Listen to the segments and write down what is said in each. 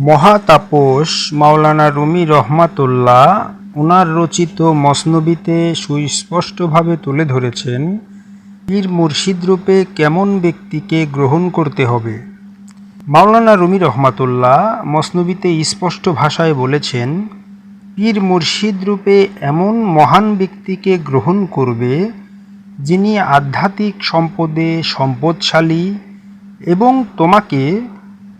মহাতাপস মাওলানা রুমি রহমাতুল্লাহ ওনার রচিত মসনবিতে সুস্পষ্টভাবে তুলে ধরেছেন, পীর মুর্শিদ রূপে কেমন ব্যক্তিকে গ্রহণ করতে হবে। মাওলানা রুমি রহমাতুল্লাহ মসনবিতে স্পষ্ট ভাষায় বলেছেন, পীর মুর্শিদ রূপে এমন মহান ব্যক্তিকে গ্রহণ করবে, যিনি আধ্যাত্মিক সম্পদে সম্পদশালী এবং তোমাকে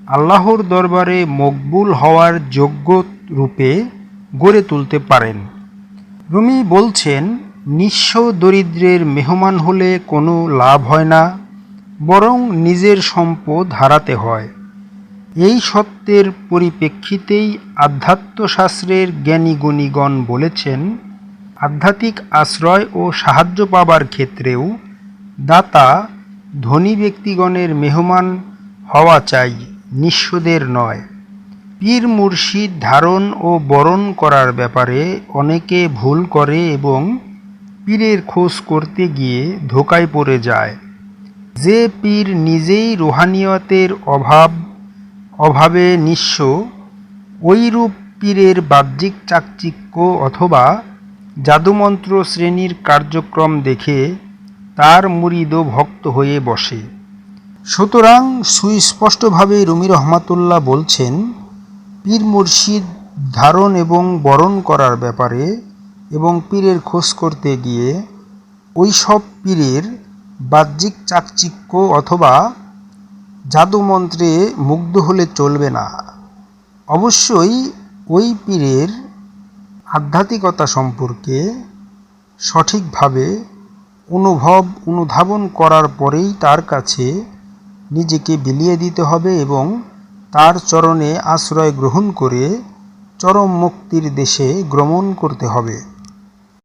আল্লাহর দরবারে মকবুল হওয়ার যোগ্য রূপে গড়ে তুলতে পারেন। রুমি বলছেন, নিঃস্ব দরিদ্রের মেহমান হলে কোনো লাভ হয় না, বরং নিজের সম্পদ হারাতে হয়। এই সত্যের পরিপ্রেক্ষিতেই আধ্যাত্মশাস্ত্রের জ্ঞানী গুণীগণ বলেছেন, আধ্যাত্মিক আশ্রয় ও সাহায্য পাবার ক্ষেত্রেও দাতা ধনী ব্যক্তিগণের মেহমান হওয়া চাই। নিঃস্বদের নয়। পীর মুর্শিদ ধারণ ও বরণ করার ব্যাপারে অনেকে ভুল করে এবং পীরের খোঁজ করতে গিয়ে ধোকায় পড়ে যায়। যে পীর নিজেই রুহানিয়তের অভাব, অভাবে নিঃস্ব ওইরূপ পীরের বাহ্যিক চাকচিক্য অথবা জাদুমন্ত্র শ্রেণির কার্যক্রম দেখে তার মুরিদ ভক্ত হয়ে বসে। সুতরাং সুস্পষ্টভাবে রুমি রহমাতুল্লাহ বলছেন, পীর মুর্শিদ ধারণ এবং বরণ করার ব্যাপারে এবং পীরের খোঁজ করতে গিয়ে ওই সব পীরের বাহ্যিক চাকচিক্য অথবা জাদুমন্ত্রে মুগ্ধ হলে চলবে না। অবশ্যই ওই পীরের আধ্যাত্মিকতা সম্পর্কে সঠিকভাবে অনুভব, অনুধাবন করার পরেই তার কাছে নিজেকে বিলিয়ে দিতে হবে এবং তার চরণে আশ্রয় গ্রহণ করে চরম মুক্তির দেশে গমন করতে হবে।